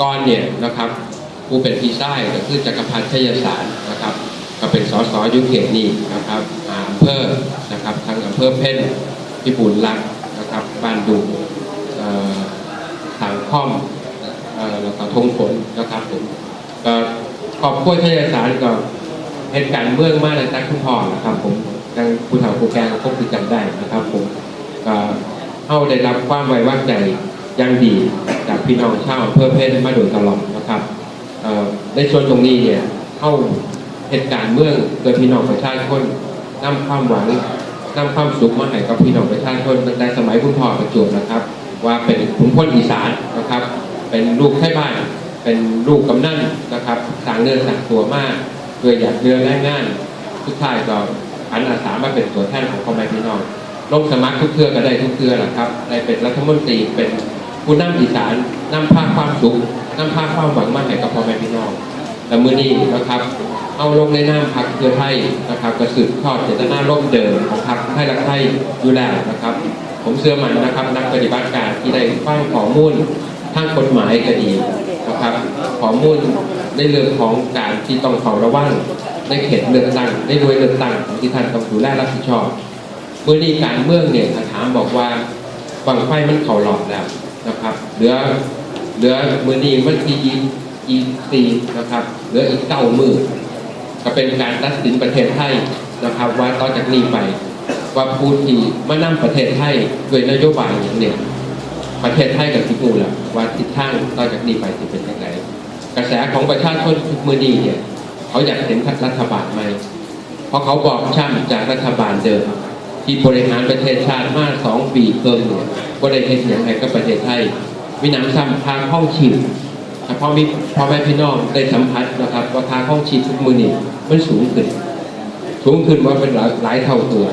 ก้อนเนี่ยนะครับผู้เป็นพี่ชายก็คือจักรพันธ์ชัยสารนะครับ ก็เป็นสสอยุเขตนี้นะครับอำเภอนะครับทางอำเภอเพ่นพิบูลรักนะครับบ้านดุงทางค่อมแล้วก็ทงผลนะครับผมก็ขอบคุณชัยสารก็เหตุการณ์เมืองมากเลยตั้งคุณพ่อนะครับผมยังผู้เฒ่าผู้แก่ก็คงคือจำได้นะครับผมก็เข้าได้รับความไว้วางใจอยังดี พี่น้องชาวอำเภอเพ่นมาโดยตลอดนะครับในส่วนตรงนี้เนี่ยเข้าเหตุการณ์เมืองโดยพี่น้องประชาชนนำความหวังนำความสุขมาให้กับพี่น้องประชาชนตั้งแต่สมัยคุณพ่อประจวบนะครับ ว่าเป็นขุนพลอีสานนะครับ เป็นลูกไทบ้าน เป็นลูกกำนันนะครับสางเนื้อสางตัวมากเพื่ออยากเรือแรงงานทุกท่ายก็ผันอาสามาเป็นตัวแทนของพ่อแม่พี่น้องลงสมัครทุกเทือก็ได้ทุกเทือแหละครับได้เป็นรัฐมนตรีเป็น ผู้นำอีสานนำพาความสุขนำพาความหวังมาให้กับพ่อแม่พี่น้องแต่มือนี้นะครับ เอาลงในนามพักเพื่อไทยนะครับกระสืบทอดเจตนาร่มเดิมของพักไทยรักไทยอยู่แล้วนะครับ ผมเชื่อมันนะครับนักปฏิบัติการที่ได้ฟังข้อมูลทางกฎหมายก็ดีนะครับข้อมูลในเรื่องของการที่ต้องเฝ้าระวังในเขตเลือกตั้งในหน่วยเลือกตั้งที่ท่านต้องดูแลรับผิดชอบเมื่อนี้การเมืองเนี่ยถาถามบอกว่าฝั่งไฟมันเข่าหลอดแล้ว นะครับ เหลือเหลือมือนี้วันที่ยี่ยี่สี่นะครับ เหลืออีกเก้ามือก็เป็นการตัดสินประเทศไทยนะครับ ว่าต่อจากนี้ไปว่าผู้ที่มานำประเทศไทยด้วยนโยบายอย่างเนี่ยประเทศไทยกับทิศมูแหละว่าทิศทางต่อจากนี้ไปจะเป็นยังไงกระแสของประชาชนทุกมือนี้เนี่ยเขาอยากเห็นรัฐบาลไหมเพราะเขาบอกช่ำจากรัฐบาลเดิมที่บริหารประเทศชาติมาสองปีเกินเนี่ย ก็ได้เห็นอย่างไรกับประเทศไทยมีน้ำซ้ำทางห้องชีพแต่พอมีพ่อแม่พี่น้องได้สัมผัสนะครับว่าทางห้องฉีดทุกมือนี่มันสูงขึ้น สูงขึ้นว่าเป็นหลายลายเท่าตัว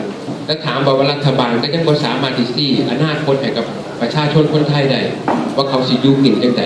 แล้วถามบอกว่ารัฐบาลก็ยังบ่สามารถที่สี่อนาคตให้กับประชาชนคนไทยได้ว่าเขาสิอยู่กินจังได